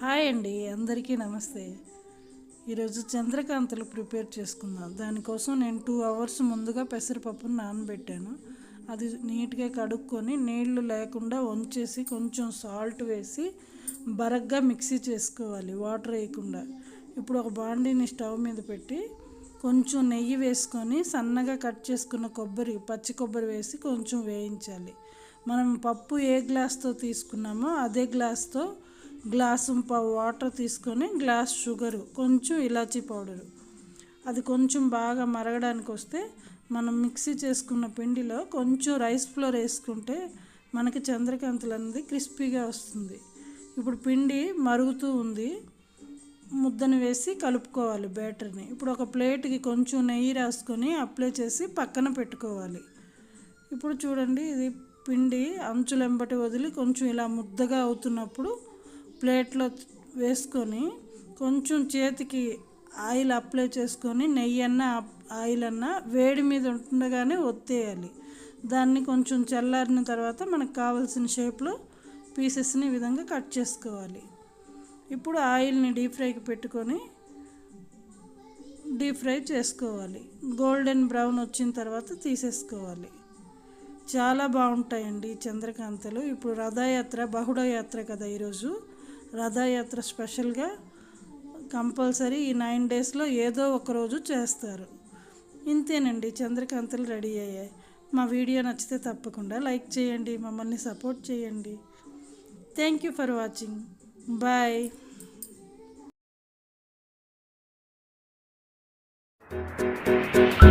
Hi అండి అందరికీ నమస్తే. ఈరోజు చంద్రకాంతలు ప్రిపేర్ చేసుకుందాం. దానికోసం నేను టూ అవర్స్ ముందుగా పెసరపప్పును నానబెట్టాను. అది నీట్గా కడుక్కొని నీళ్ళు లేకుండా వంచేసి కొంచెం సాల్ట్ వేసి బరగ్గా మిక్సీ చేసుకోవాలి వాటర్ వేయకుండా. ఇప్పుడు ఒక బాండీని స్టవ్ మీద పెట్టి కొంచెం నెయ్యి వేసుకొని సన్నగా కట్ చేసుకున్న కొబ్బరి పచ్చి కొబ్బరి వేసి కొంచెం వేయించాలి. మనం పప్పు ఏ గ్లాస్తో తీసుకున్నామో అదే గ్లాస్తో గ్లాసు పావు వాటర్ తీసుకొని గ్లాస్ షుగరు కొంచెం ఇలాచీ పౌడరు. అది కొంచెం బాగా మరగడానికి వస్తే మనం మిక్సీ చేసుకున్న పిండిలో కొంచెం రైస్ ఫ్లోర్ వేసుకుంటే మనకి చంద్రకాంతలు అనేది క్రిస్పీగా వస్తుంది. ఇప్పుడు పిండి మరుగుతూ ఉంది. ముద్దను వేసి కలుపుకోవాలి బ్యాటర్ని. ఇప్పుడు ఒక ప్లేట్కి కొంచెం నెయ్యి రాసుకొని అప్లై చేసి పక్కన పెట్టుకోవాలి. ఇప్పుడు చూడండి ఇది పిండి అంచులెంబటి వదిలి కొంచెం ఇలా ముద్దగా అవుతున్నప్పుడు ప్లేట్లో వేసుకొని కొంచెం చేతికి ఆయిల్ అప్లై చేసుకొని నెయ్యి అన్న ఆయిల్ అన్న వేడి మీద ఉండగానే ఒత్తేయాలి. దాన్ని కొంచెం చల్లారిన తర్వాత మనకు కావాల్సిన షేప్లో పీసెస్ని ఈ విధంగా కట్ చేసుకోవాలి. ఇప్పుడు ఆయిల్ని డీప్ ఫ్రైకి పెట్టుకొని డీప్ ఫ్రై చేసుకోవాలి. గోల్డెన్ బ్రౌన్ వచ్చిన తర్వాత తీసేసుకోవాలి. చాలా బాగుంటాయండి చంద్రకాంతలు. ఇప్పుడు రథయాత్ర బహుళ యాత్ర కదా ఈరోజు. రథయాత్ర స్పెషల్గా కంపల్సరీ ఈ నైన్ డేస్లో ఏదో ఒక రోజు చేస్తారు. ఇంతేనండి చంద్రకాంతలు రెడీ అయ్యాయి. మా వీడియో నచ్చితే తప్పకుండా లైక్ చేయండి మమ్మల్ని సపోర్ట్ చేయండి. Thank you for watching. Bye. Thank